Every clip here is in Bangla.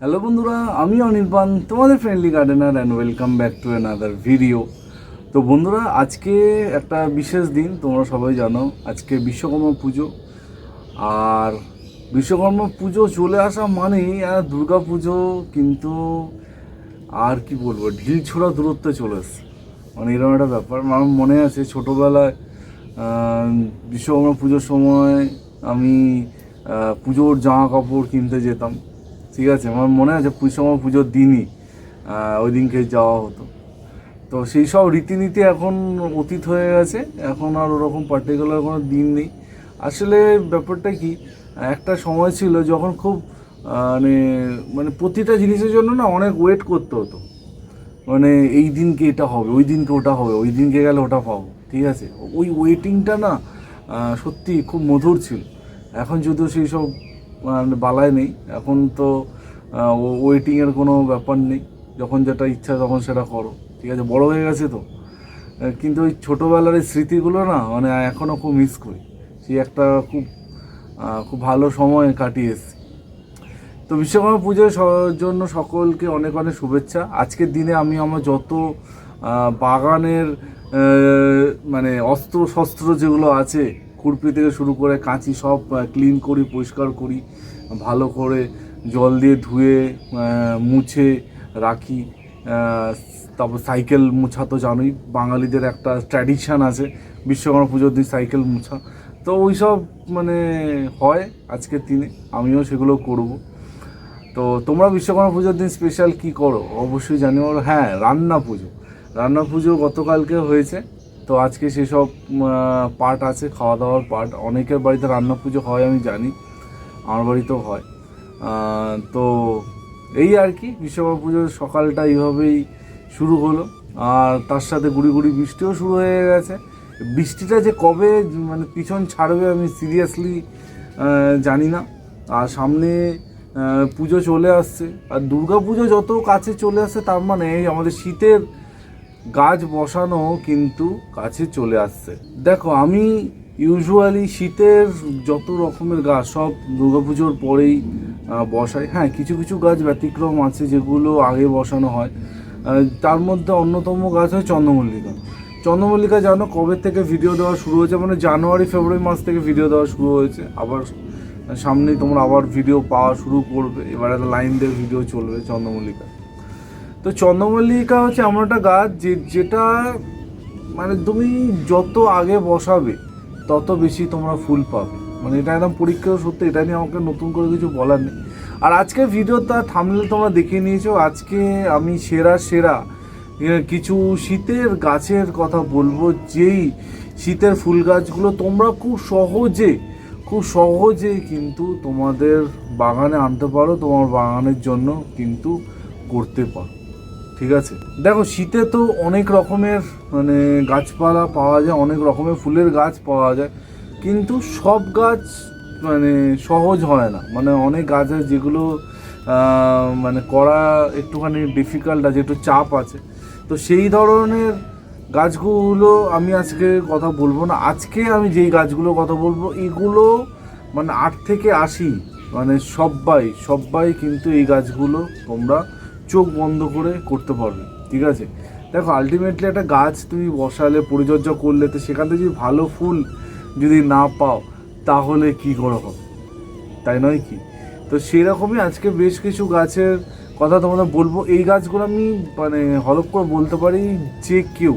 হ্যালো বন্ধুরা, আমি অনির্বাণ, তোমাদের friendly gardener and welcome back to another video তো বন্ধুরা, আজকে একটা বিশেষ দিন, তোমরা সবাই জানো, আজকে বিশ্বকর্মা পুজো। আর বিশ্বকর্মা পুজো চলে আসা মানেই আর দুর্গা পুজো, কিন্তু আর কি বলব, ঢিল ছোড়া দূরত্বে চলে এসছে। মানে এরকম একটা ব্যাপার। আমার মনে আছে, ছোটোবেলায় বিশ্বকর্মা পুজোর সময় আমি পুজোর জামা কাপড় কিনতে যেতাম। ঠিক আছে, আমার মনে আছে বিশ্বকর্মা পুজোর দিনই ওই দিনকে যাওয়া হতো। তো সেই সব রীতিনীতি এখন অতীত হয়ে গেছে, এখন আর ওরকম পার্টিকুলার কোনো দিন নেই। আসলে ব্যাপারটা কি, একটা সময় ছিল যখন খুব মানে মানে প্রতিটা জিনিসের জন্য না অনেক ওয়েট করতে হতো। মানে এই দিনকে এটা হবে, ওই দিনকে ওটা হবে, ওই দিনকে গেলে ওটা পাবো, ঠিক আছে? ওই ওয়েটিংটা না সত্যি খুব মধুর ছিল। এখন যদিও সেই সব বালায় নেই। এখন তো ওয়েটিংয়ের কোনো ব্যাপার নেই। যখন যেটা ইচ্ছা তখন সেটা করো। ঠিক আছে? বড় হয়ে গেছে তো। কিন্তু ওই ছোটোবেলার এই স্মৃতিগুলো না মানে এখনও খুব মিস করি। সেই একটা খুব খুব ভালো সময় কাটিয়ে এসেছি। তো বিশ্বকর্মা পুজোর জন্য সকলকে অনেক অনেক শুভেচ্ছা। আজকের দিনে আমি আমার যত বাগানের মানে অস্ত্র শস্ত্র যেগুলো আছে খুরপি থেকে শুরু করে কাঁচি সব ক্লিন করি, পরিষ্কার করি, ভালো করে জল দিয়ে ধুয়ে মুছে রাখি। তারপর সাইকেল মুছা তো জানোই, বাঙালিদের একটা ট্র্যাডিশান আছে, বিশ্বকর্মা পুজোর দিন সাইকেল মুছা। তো ওই সব মানে হয় আজকের দিনে, আমিও সেগুলো করব। তো তোমরা বিশ্বকর্মা পুজোর দিন স্পেশাল কি করো? অবশ্যই জানিও। হ্যাঁ রান্না পুজো। রান্না পুজো গতকালকে হয়েছে। তো আজকে সেসব পার্ট আছে খাওয়া দাওয়ার পার্ট। অনেকের বাড়িতে রান্না পুজো হয়, আমি জানি। আমার বাড়িতেও হয়। তো এই আর কি, বিশ্বকর্মা পুজোর সকালটা এইভাবেই শুরু হলো। আর তার সাথে গুড়ি গুড়ি বৃষ্টিও শুরু হয়ে গেছে। বৃষ্টিটা যে কবে মানে পিছন ছাড়বে আমি সিরিয়াসলি জানি না। আর সামনে পুজো চলে আসছে। আর দুর্গা পুজো যত কাছে চলে আসছে তার মানে এই আমাদের শীতের গাছ বসানো কিন্তু কাছে চলে আসছে। দেখো, আমি ইউজুয়ালি শীতের যত রকমের গাছ, সব দুর্গাপুজোর পরেই বসাই। হ্যাঁ কিছু কিছু গাছ ব্যতিক্রম আছে যেগুলো আগে বসানো হয়। তার মধ্যে অন্যতম গাছ হয় চন্দ্রমল্লিকা। চন্দ্রমল্লিকা জানো কবে থেকে ভিডিও দেওয়া শুরু হয়েছে? মানে জানুয়ারি, ফেব্রুয়ারি মাস থেকে ভিডিও দেওয়া শুরু হয়েছে। আবার সামনেই তোমরা আবার ভিডিও পাওয়া শুরু করবে। এবার একটা লাইন দিয়ে ভিডিও চলবে চন্দ্রমল্লিকা। তো চন্দ্রমল্লিকা হচ্ছে এমন একটা গাছ যে, যেটা মানে তুমি যত আগে বসাবে, তত বেশি তোমরা ফুল পাবে। মানে এটা একদম পরীক্ষা সত্যি, এটা নিয়ে আমাকে নতুন করে কিছু বলার নেই। আর আজকে ভিডিও তার থামলে তোমরা দেখে নিয়েছো, আজকে আমি সেরা সেরা কিছু শীতের গাছের কথা বলব, যেই শীতের ফুল গাছগুলো তোমরা খুব সহজে খুব সহজে কিন্তু তোমাদের বাগানে আনতে পারো, তোমার বাগানের জন্য কিন্তু করতে পারো। ঠিক আছে? দেখো, শীতে তো অনেক রকমের মানে গাছপালা পাওয়া যায়, অনেক রকমের ফুলের গাছ পাওয়া যায়, কিন্তু সব গাছ মানে সহজ হয় না। মানে অনেক গাছ আছে যেগুলো মানে করা একটুখানি ডিফিকাল্ট আছে, একটু চাপ আছে। তো সেই ধরনের গাছগুলো আমি আজকে কথা বলব না। আজকে আমি যেই গাছগুলো কথা বলব, এগুলো মানে আট থেকে আশি মানে সবাই সবাই কিন্তু এই গাছগুলো তোমরা চোখ বন্ধ করে করতে পারবে, ঠিক আছে? দেখো আলটিমেটলি একটা গাছ তুমি বসালে, পরিচর্যা করলে, তো সেখান থেকে যদি ভালো ফুল যদি না পাও, তাহলে কি করে হবে? তাই নয় কি? তো সেরকমই আজকে বেশ কিছু গাছের কথা তোমাদের বলব। এই গাছগুলো আমি মানে হলপ করে বলতে পারি যে কেউ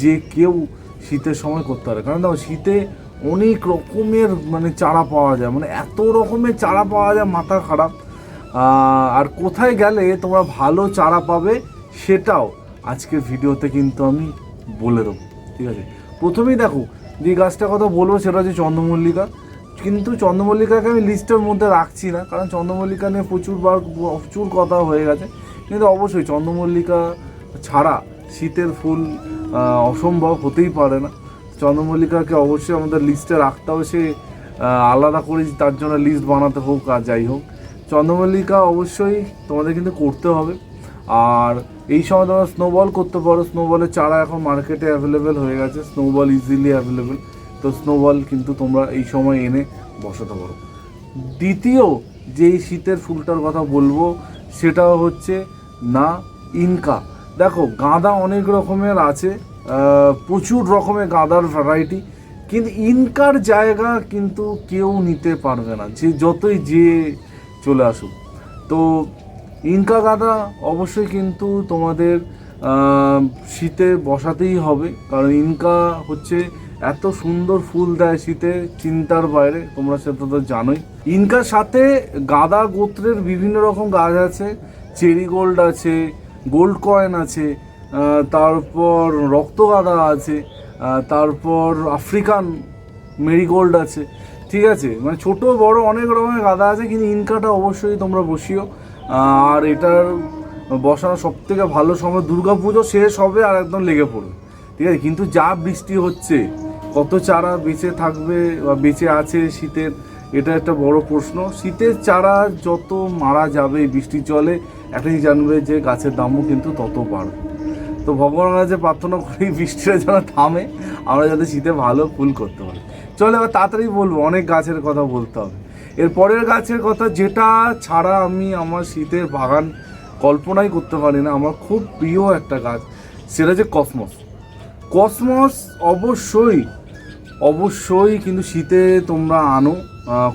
যে কেউ শীতের সময় করতে পারে। কারণ দেখো, শীতে অনেক রকমের মানে চারা পাওয়া যায়। মানে এত রকমের চারা পাওয়া যায়, মাথা খারাপ। আর কোথায় গেলে তোমরা ভালো চারা পাবে সেটাও আজকের ভিডিওতে কিন্তু আমি বলে দেবো, ঠিক আছে? প্রথমেই দেখো, যে গাছটার কথা বলব সেটা হচ্ছে চন্দ্রমল্লিকা। কিন্তু চন্দ্রমল্লিকাকে আমি লিস্টের মধ্যে রাখছি না, কারণ চন্দ্রমল্লিকা নিয়ে প্রচুরবার প্রচুর কথা হয়ে গেছে। কিন্তু অবশ্যই চন্দ্রমল্লিকা ছাড়া শীতের ফুল অসম্ভব হতেই পারে না। চন্দ্রমল্লিকাকে অবশ্যই আমাদের লিস্টে রাখতে হবে, সে আলাদা করে তার জন্য লিস্ট বানাতে হোক আর যাই হোক। চন্দ্রমল্লিকা অবশ্যই তোমাদের কিন্তু করতে হবে। আর এই সময় তোমরা স্নোবল করতে পারো। স্নোবলের চারা এখন মার্কেটে অ্যাভেলেবেল হয়ে গেছে। স্নোবল ইজিলি অ্যাভেলেবেল তো স্নোবল কিন্তু তোমরা এই সময় এনে বসাতে পারো। দ্বিতীয় যেই শীতের ফুলটার কথা বলব, সেটা হচ্ছে না ইনকা। দেখো, গাঁদা অনেক রকমের আছে প্রচুর রকমের গাঁদার ভ্যারাইটি কিন্তু ইনকার জায়গা কিন্তু কেউ নিতে পারবে না। যে যতই যে চলে আসুক। তো ইনকা গাঁদা অবশ্যই কিন্তু তোমাদের শীতে বসাতেই হবে। কারণ ইনকা হচ্ছে এত সুন্দর ফুল দেয় শীতে, চিন্তার বাইরে, তোমরা সেটা তো জানোই। ইনকার সাথে গাঁদা গোত্রের বিভিন্ন রকম গাছ আছে। চেরি গোল্ড আছে, গোল্ড কয়েন আছে তারপর রক্ত গাঁদা আছে তারপর আফ্রিকান মেরিগোল্ড আছে। ঠিক আছে মানে ছোট, বড় অনেক রকমের গাঁদা আছে, কিন্তু ইনকাটা অবশ্যই তোমরা বসিও। আর এটার বসানো সব থেকে ভালো সময় দুর্গা পুজো শেষ হবে আর একদম লেগে পড়বে। ঠিক আছে, কিন্তু যা বৃষ্টি হচ্ছে, কত চারা বেঁচে থাকবে বা বেঁচে আছে শীতের, এটা একটা বড় প্রশ্ন। শীতের চারা যত মারা যাবে বৃষ্টির জলে একটাই জানবে যে গাছের দামও কিন্তু তত বাড়বে। তো ভগবানের কাছে প্রার্থনা করি বৃষ্টিটা যেন থামে, আমরা যাতে শীতে ভালো ফুল করতে পারি। চলো এবার তাড়াতাড়ি বলব, অনেক গাছের কথা বলতে হবে। এর পরের গাছের কথা, যেটা ছাড়া আমি আমার শীতের বাগান কল্পনাই করতে পারি না, আমার খুব প্রিয় একটা গাছ, সেটা হচ্ছে কসমস। কসমস অবশ্যই অবশ্যই কিন্তু শীতে তোমরা আনো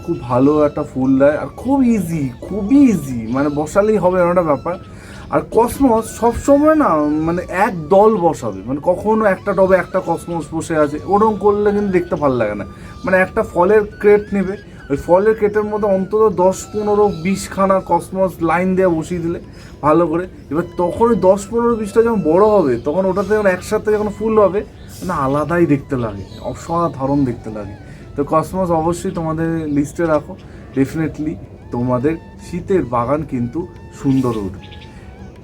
খুব ভালো একটা ফুল দেয়, আর খুব ইজি খুবই ইজি মানে বসালেই হবে এমন একটা ব্যাপার। আর কসমস সবসময় না মানে এক দল বসাবে। মানে কখনো একটা টবে একটা কসমস বসে আছে ওরকম করলে কিন্তু দেখতে ভালো লাগে না। মানে একটা ফলের ক্রেট নেবে, ওই ফলের ক্রেটের মধ্যে অন্তত দশ, পনেরো বিশখানা কসমস লাইন দেওয়া বসিয়ে দিলে ভালো করে। এবার তখন ওই দশ, পনেরো, বিশটা যখন বড় হবে, তখন ওটাতে যখন একসাথে যখন ফুল হবে, না আলাদাই দেখতে লাগে, অসাধারণ দেখতে লাগে। তো কসমস অবশ্যই তোমাদের লিস্টে রাখো। ডেফিনেটলি তোমাদের শীতের বাগান কিন্তু সুন্দর উঠবে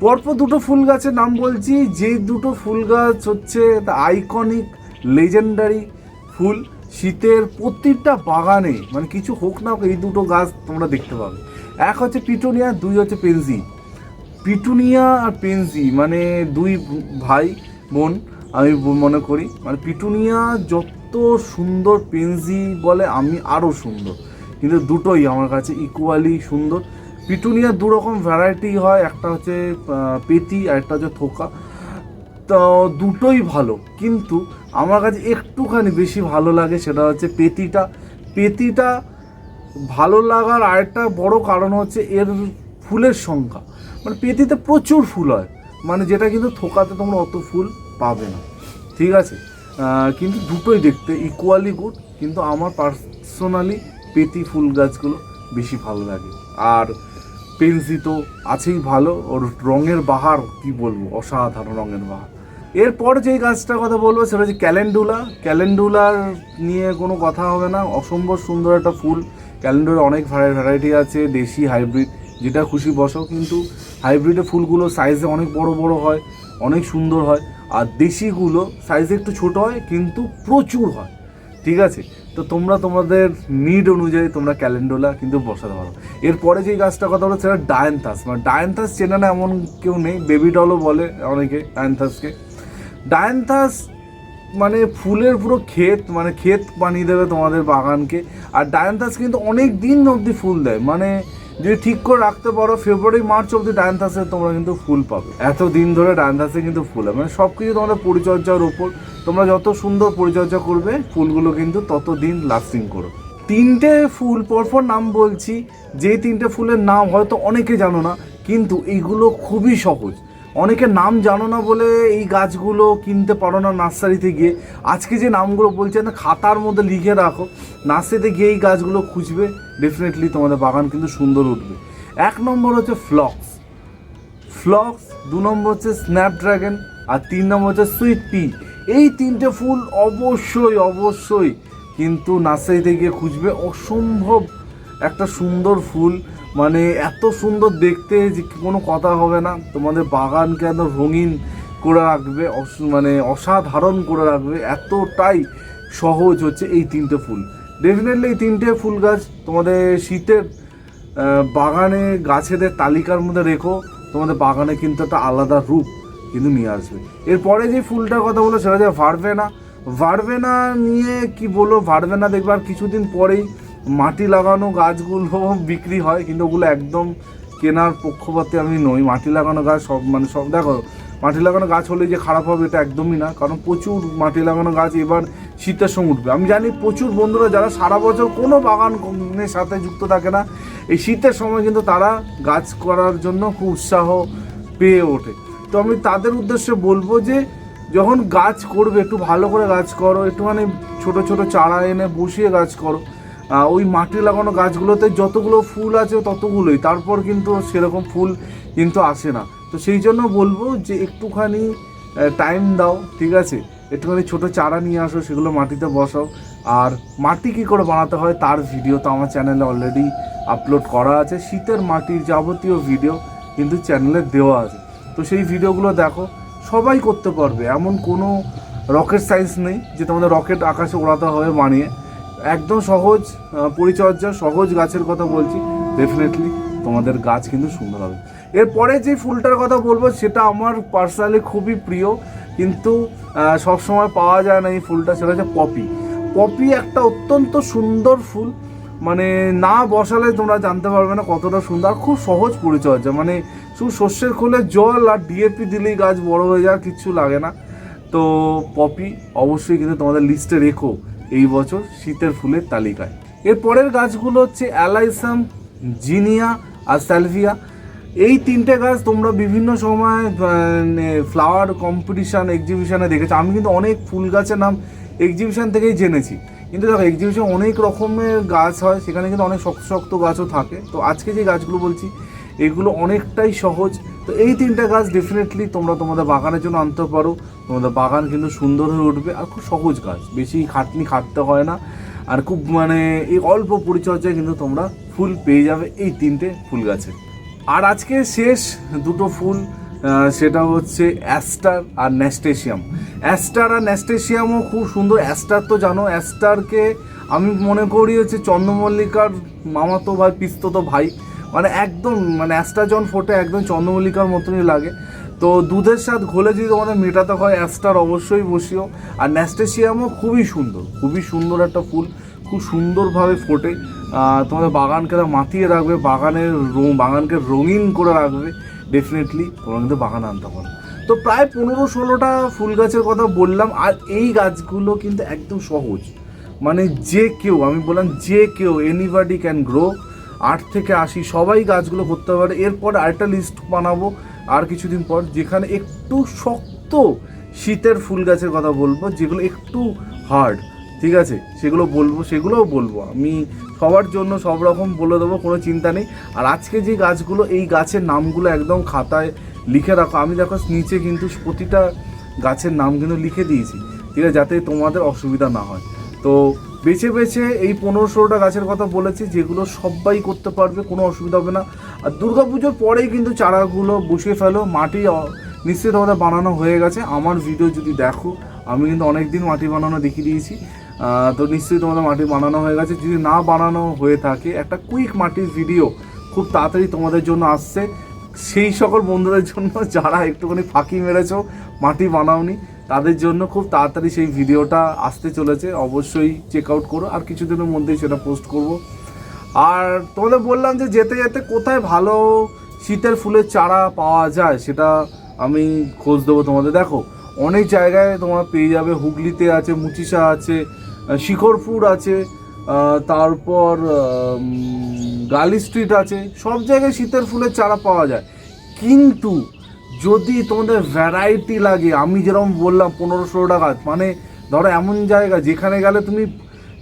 পরপর দুটো ফুল গাছের নাম বলছি। যে দুটো ফুল গাছ হচ্ছে আইকনিক লেজেন্ডারি ফুল। শীতের প্রত্যেকটা বাগানে মানে কিছু হোক না হোক, এই দুটো গাছ তোমরা দেখতে পাবে। এক হচ্ছে পিটোনিয়া, দুই হচ্ছে পেনজি। পিটুনিয়া আর পেনজি মানে দুই ভাই, বোন, আমি মনে করি। মানে পিটুনিয়া যত সুন্দর, পেনজি বলে আমি আরও সুন্দর। কিন্তু দুটোই আমার কাছে ইকুয়ালি সুন্দর। পিটুনিয়া দু রকম ভ্যারাইটি হয়, একটা হচ্ছে পেতি আর একটা হচ্ছে থোকা। তো দুটোই ভালো, কিন্তু আমার কাছে একটুখানি বেশি ভালো লাগে সেটা হচ্ছে পেতিটা পেতিটা ভালো লাগার আরেকটা বড় কারণ হচ্ছে এর ফুলের সংখ্যা। মানে পেতিতে প্রচুর ফুল হয় মানে যেটা কিন্তু থোকাতে তোমরা অত ফুল পাবে না। ঠিক আছে? কিন্তু দুটোই দেখতে ইকুয়ালি গুড কিন্তু আমার পার্সোনালি পেতি ফুল গাছগুলো বেশি ভালো লাগে। আর পেন্সি তো আছেই ভালো, ওর রঙের বাহার, কি বলব, অসাধারণ রঙের বাহার। এরপর যেই গাছটার কথা বলব, সেটা হচ্ছে ক্যালেন্ডুলা। ক্যালেন্ডুলার নিয়ে কোনো কথা হবে না, অসম্ভব সুন্দর একটা ফুল। ক্যালেন্ডুলার অনেক ভ্যারাইটি আছে, দেশি হাইব্রিড, যেটা খুশি বসো, কিন্তু হাইব্রিডের ফুলগুলো সাইজে অনেক বড় বড় হয়, অনেক সুন্দর হয়। আর দেশিগুলো সাইজে একটু ছোট হয়, কিন্তু প্রচুর হয়। ঠিক আছে? তো তোমরা তোমাদের নিড অনুযায়ী তোমরা ক্যালেন্ডোলা কিন্তু বসাতে পারো। এরপরে যে গাছটা কথা বলো সেটা ডায়ান্থাস মানে ডায়ান্থাস চেনা না এমন কেউ নেই বেবি ডলও বলে অনেকে ডায়ান্থাসকে ডায়ান্থাস মানে ফুলের পুরো ক্ষেত মানে ক্ষেত বানিয়ে দেবে তোমাদের বাগানকে। আর ডায়ান্থাস কিন্তু অনেক দিন অবধি ফুল দেয়। মানে যদি ঠিক করে রাখতে পারো ফেব্রুয়ারি মার্চ অব্দি ডায়ান্থাসে তোমরা কিন্তু ফুল পাবে। এত দিন ধরে ডায়ান্থাসে কিন্তু ফুল হবে। মানে সব কিছু তোমাদের পরিচর্যার উপর তোমরা যত সুন্দর পরিচর্যা করবে, ফুলগুলো কিন্তু তত দিন লাস্টিং করো। তিনটে ফুল, পরপর নাম বলছি, যে তিনটে ফুলের নাম হয়তো অনেকে জানো না, কিন্তু এইগুলো খুবই সহজ। অনেকে নাম জানো না বলে এই গাছগুলো কিনতে পারো না নার্সারিতে গিয়ে। আজকে যে নামগুলো বলছে না, খাতার মধ্যে লিখে রাখো। নার্সারিতে গিয়ে এই গাছগুলো খুঁজবে ডেফিনেটলি তোমাদের বাগান কিন্তু সুন্দর উঠবে। এক নম্বর হচ্ছে ফ্লক্স। ফ্লক্স, দু নম্বর হচ্ছে স্ন্যাপড্রাগন, আর তিন নম্বর হচ্ছে সুইট পি এই তিনটে ফুল অবশ্যই অবশ্যই কিন্তু নার্সারিতে গিয়ে খুঁজবে। অসম্ভব একটা সুন্দর ফুল মানে এত সুন্দর দেখতে যে কোনো কথা হবে না। তোমাদের বাগানকে একদম রঙিন করে রাখবে মানে অসাধারণ করে রাখবে, এতটাই সহজ হচ্ছে এই তিনটে ফুল। ডেফিনেটলি এই তিনটে ফুল গাছ তোমাদের শীতের বাগানে গাছেদের তালিকার মধ্যে রেখো, তোমাদের বাগানে কিন্তু একটা আলাদা রূপ কিন্তু নিয়ে আসবে। এরপরে যে ফুলটার কথা বলো সেটা যে ভারবে না ভারভেনা ভারভেনা নিয়ে কি বলো ভারভেনা দেখবে আর কিছুদিন পরেই মাটি লাগানো গাছগুলো বিক্রি হয়, কিন্তু ওগুলো একদম কেনার পক্ষপাতে আমি নই। মাটি লাগানো গাছ সব মানে সব, দেখো, মাটি লাগানো গাছ হলে যে খারাপ হবে এটা একদমই না, কারণ প্রচুর মাটি লাগানো গাছ এবার শীতের সময় উঠবে। আমি জানি প্রচুর বন্ধুরা, যারা সারা বছর কোনো বাগানের সাথে যুক্ত থাকে না, এই শীতের সময় কিন্তু তারা গাছ করার জন্য খুব উৎসাহ পেয়ে ওঠে। তো আমি তাদের উদ্দেশ্যে বলব যে, যখন গাছ করবে, একটু ভালো করে গাছ করো, একটুখানি ছোট ছোট চারা এনে বসিয়ে গাছ করো ওই মাটি লাগানো গাছগুলোতে যতগুলো ফুল আছে ততগুলোই। তারপর কিন্তু সেরকম ফুল কিন্তু আসে না। তো সেই জন্য বলব যে একটুখানি টাইম দাও, ঠিক আছে? একটুখানি ছোট চারা নিয়ে আসো, সেগুলো মাটিতে বসাও। আর মাটি কী করে বানাতে হয় তার ভিডিও তো আমার চ্যানেলে অলরেডি আপলোড করা আছে। শীতের মাটির যাবতীয় ভিডিও কিন্তু চ্যানেলে দেওয়া আছে। তো সেই ভিডিওগুলো দেখো, সবাই করতে পারবে। এমন কোনো রকেট সায়েন্স নেই যে তোমাদের রকেট আকাশে ওড়াতে হবে বানিয়ে। একদম সহজ পরিচর্যা, সহজ গাছের কথা বলছি। ডেফিনেটলি তোমাদের গাছ কিন্তু সুন্দর হবে। এরপরে যে ফুলটার কথা বলব, সেটা আমার পার্সোনালি খুবই প্রিয়, কিন্তু সব সময় পাওয়া যায় না এই ফুলটা, সেটা হচ্ছে পপি। পপি একটা অত্যন্ত সুন্দর ফুল মানে না বসালে তোমরা জানতে পারবে না কতটা সুন্দর খুব সহজ পরিচর্যা। মানে শুধু শস্যের খোলে জল আর ডিএপি দিলেই গাছ বড় হয়ে যায়, আর কিচ্ছু লাগে না। তো পপি অবশ্যই কিন্তু তোমাদের লিস্টে রেখো। এই বছর শীতের ফুলের তালিকায়। এর পরের গাছগুলো হচ্ছে অ্যালাইসাম, জিনিয়া আর স্যালভিয়া। এই তিনটে গাছ তোমরা বিভিন্ন সময় ফ্লাওয়ার কম্পিটিশান এক্সিবিশনে দেখেছ। আমি কিন্তু অনেক ফুল গাছের নাম এক্সিবিশন থেকেই জেনেছি। কিন্তু দেখো এক্সিবিশন অনেক রকমের গাছ হয়, সেখানে কিন্তু অনেক শক্ত শক্ত গাছও থাকে। তো আজকে যে গাছগুলো বলছি, এগুলো অনেকটাই সহজ তো এই তিনটে গাছ ডেফিনেটলি তোমরা তোমাদের বাগানের জন্য আনতে পারো। তোমাদের বাগান কিন্তু সুন্দর হয়ে উঠবে আর খুব সহজ গাছ। বেশি খাটনি খাটতে হয় না। আর খুব মানে এই অল্প পরিচর্যায় কিন্তু তোমরা ফুল পেয়ে যাবে এই তিনটে ফুল গাছে। আর আজকে শেষ দুটো ফুল সেটা হচ্ছে অ্যাস্টার আর ন্যাস্টেশিয়াম অ্যাস্টার আর ন্যাস্টেশিয়ামও খুব সুন্দর। অ্যাস্টার তো জানো, অ্যাস্টারকে আমি মনে করি হচ্ছে চন্দ্রমল্লিকার মামাতো ভাই, পিস্ততো ভাই। মানে একদম মানে অ্যাস্টার যখন ফোটে একদম চন্দ্রমল্লিকার মতনই লাগে। তো দুধের স্বাদ ঘোলে যদি তোমাদের মেটাতে হয়, অ্যাস্টার অবশ্যই বসিও। আর ন্যাস্টেশিয়ামও খুবই সুন্দর খুবই সুন্দর একটা ফুল, খুব সুন্দরভাবে ফোটে। তোমাদের বাগানকে মাতিয়ে রাখবে, বাগানের রং বাগানকে রঙিন করে রাখবে ডেফিনেটলি তোমরা কিন্তু বাগান আনতে পারো। তো প্রায় পনেরো ষোলোটা ফুল গাছের কথা বললাম, আর এই গাছগুলো কিন্তু একদম সহজ। মানে যে কেউ, আমি বললাম যে কেউ এনিবডি ক্যান গ্রো আট থেকে আশি সবাই গাছগুলো করতে পারে। এরপর আরেকটা লিস্ট বানাবো আর কিছুদিন পর, যেখানে একটু শক্ত শীতের ফুল গাছের কথা বলব, যেগুলো একটু হার্ড ঠিক আছে? সেগুলো বলব, সেগুলোও বলব। আমি সবার জন্য সব রকম বলে দেবো, কোনো চিন্তা নেই। আর আজকে যে গাছগুলো, এই গাছের নামগুলো একদম খাতায় লিখে রাখো। আমি দেখো নিচে কিন্তু প্রতিটা গাছের নাম কিন্তু লিখে দিয়েছি, ঠিক আছে? যাতে তোমাদের অসুবিধা না হয়। তো বেছে বেছে এই পনেরো ষোলোটা গাছের কথা বলেছি, যেগুলো সবাই করতে পারবে, কোনো অসুবিধা হবে না। আর দুর্গাপুজোর পরেই কিন্তু চারাগুলো বসিয়ে ফেলো, মাটি তোমাদের বানানো হয়ে গেছে। আমার ভিডিও যদি দেখো, আমি কিন্তু অনেক দিন মাটি বানানো দেখিয়ে দিয়েছি। তো নিশ্চয়ই তোমাদের মাটি বানানো হয়ে গেছে। যদি না বানানো হয়ে থাকে, একটা কুইক মাটির ভিডিও খুব তাড়াতাড়ি তোমাদের জন্য আসছে। সেই সকল বন্ধুদের জন্য যারা একটুখানি ফাঁকি মেরেছ, মাটি বানাওনি। তাদের জন্য খুব তাড়াতাড়ি সেই ভিডিওটা আসতে চলেছে। অবশ্যই চেক আউট করো। আর কিছুদিনের মধ্যেই সেটা পোস্ট করব। আর তোমাদের বললাম যে যেতে যেতে কোথায় ভালো শীতের ফুলের চারা পাওয়া যায় সেটা আমি খোঁজ দেবো তোমাদের। দেখো, অনেক জায়গায় তোমরা পেয়ে যাবে। হুগলিতে আছে মুচিসা আছে শিখরপুর আছে তারপর গালি স্ট্রিট আছে। সব জায়গায় শীতের ফুলের চারা পাওয়া যায়। কিন্তু যদি তোমাদের ভ্যারাইটি লাগে, আমি যেরকম বললাম পনেরো ষোলোটা গাছ মানে ধরো এমন জায়গা যেখানে গেলে তুমি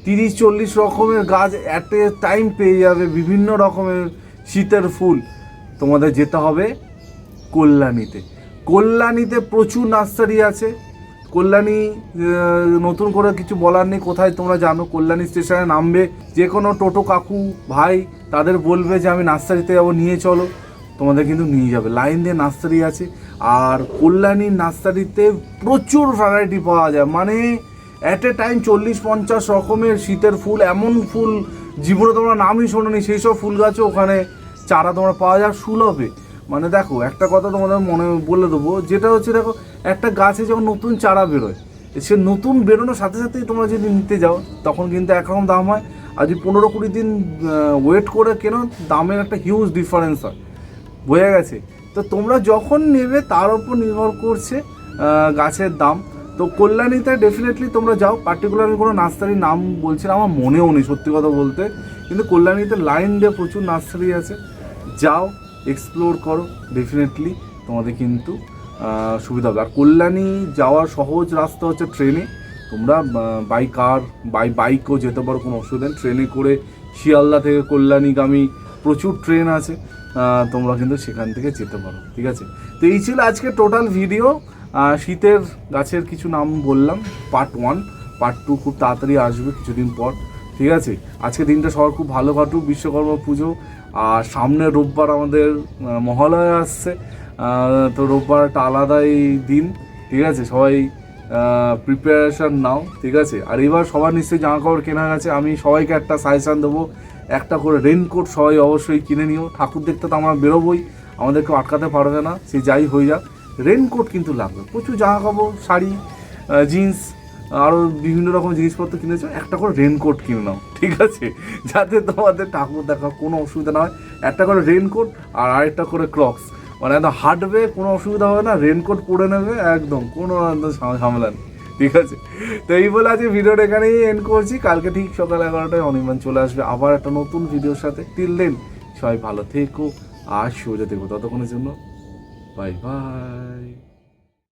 তিরিশ চল্লিশ রকমের গাছ অ্যাট এ টাইম পেয়ে যাবে, বিভিন্ন রকমের শীতের ফুল। তোমাদের যেতে হবে কল্যাণীতে। কল্যাণীতে প্রচুর নার্সারি আছে। কল্যাণী নতুন করে কিছু বলার নেই, কোথায় তোমরা জানো? কল্যাণী স্টেশনে নামবে যে কোনো টোটো কাকু ভাই তাদের বলবে যে, আমি নার্সারিতে যাব, নিয়ে চলো। তোমাদের কিন্তু নিয়ে যাবে। লাইন দিয়ে নার্সারি আছে, আর কল্যাণী নার্সারিতে প্রচুর ভ্যারাইটি পাওয়া যায়। মানে অ্যাট এ টাইম চল্লিশ পঞ্চাশ রকমের শীতের ফুল, এমন ফুল, জীবনে তোমরা নামই শোনোনি, সেই সব ফুল গাছও ওখানে চারা তোমরা পাওয়া যায় সুলভে। মানে দেখো, একটা কথা তোমাদের মনে বলে দেবো, যেটা হচ্ছে দেখো, একটা গাছে যখন নতুন চারা বেরোয়, সে নতুন বেরোনোর সাথে সাথেই তোমরা যদি নিতে যাও, তখন কিন্তু একরকম দাম হয়। আর যদি পনেরো কুড়ি দিন ওয়েট করে কেন, দামের একটা হিউজ ডিফারেন্স হয়। বোঝা গেছে। তো তোমরা যখন নেবে তার উপর নির্ভর করছে গাছের দাম। তো কল্যাণীতে ডেফিনেটলি তোমরা যাও। পার্টিকুলার কোনো নার্সারির নাম বলছি আমার মনেও নেই সত্যি কথা বলতে। কিন্তু কল্যাণীতে লাইন দিয়ে প্রচুর নার্সারি আছে। যাও এক্সপ্লোর করো ডেফিনেটলি তোমাদের কিন্তু সুবিধা হবে। আর কল্যাণী যাওয়ার সহজ রাস্তা হচ্ছে ট্রেনে। তোমরা বাই কার বাই বাইকও যেতে পারো, কোনো অসুবিধা নেই। ট্রেনে করে শিয়ালদা থেকে কল্যাণীগামী প্রচুর ট্রেন আছে। তোমরা কিন্তু সেখান থেকে যেতে পারো, ঠিক আছে? তো এই ছিল আজকে টোটাল ভিডিও শীতের গাছের কিছু নাম বললাম পার্ট ওয়ান পার্ট টু খুব তাড়াতাড়ি আসবে কিছুদিন পর, ঠিক আছে? আজকে দিনটা সবার খুব ভালো কাটুক, বিশ্বকর্মা পুজো। আর সামনে রোববার আমাদের মহালয়া আসছে। তো রোববার একটা আলাদাই দিন, ঠিক আছে? সবাই প্রিপারেশন নাও, ঠিক আছে? আর এবার সবার নিশ্চয়ই জামা কাপড় কেনা গেছে আমি সবাইকে একটা সাজেশান দেবো। একটা করে রেনকোট সবাই অবশ্যই কিনে নিও। ঠাকুর দেখতে তো আমরা বেরোবোই আমাদেরকে আটকাতে পারবে না, সে যাই হয়ে যাক। রেনকোট কিন্তু লাগবে, প্রচুর জামা কাপড়, শাড়ি জিন্স আরও বিভিন্ন রকম জিনিসপত্র কিনেছো, একটা করে রেনকোট কিনে নাও, ঠিক আছে? যাতে তোমাদের ঠাকুর দেখা কোনো অসুবিধা না হয়। একটা করে রেনকোট আর আরেকটা করে ক্রক্স মানে একদম হাঁটবে কোনো অসুবিধা হবে না রেনকোট পরে নেবে, একদম কোনো ঝামেলা নেই। ঠিক আছে? তো এই বলে আজকে ভিডিওটা এখানেই এন্ড করছি। কালকে ঠিক সকাল এগারোটায় অনির্বাণ চলে আসবে আবার একটা নতুন ভিডিওর সাথে। টিল দেন সবাই ভালো থেকো আর সোজা থেকো। ততক্ষণের জন্য বাই বাই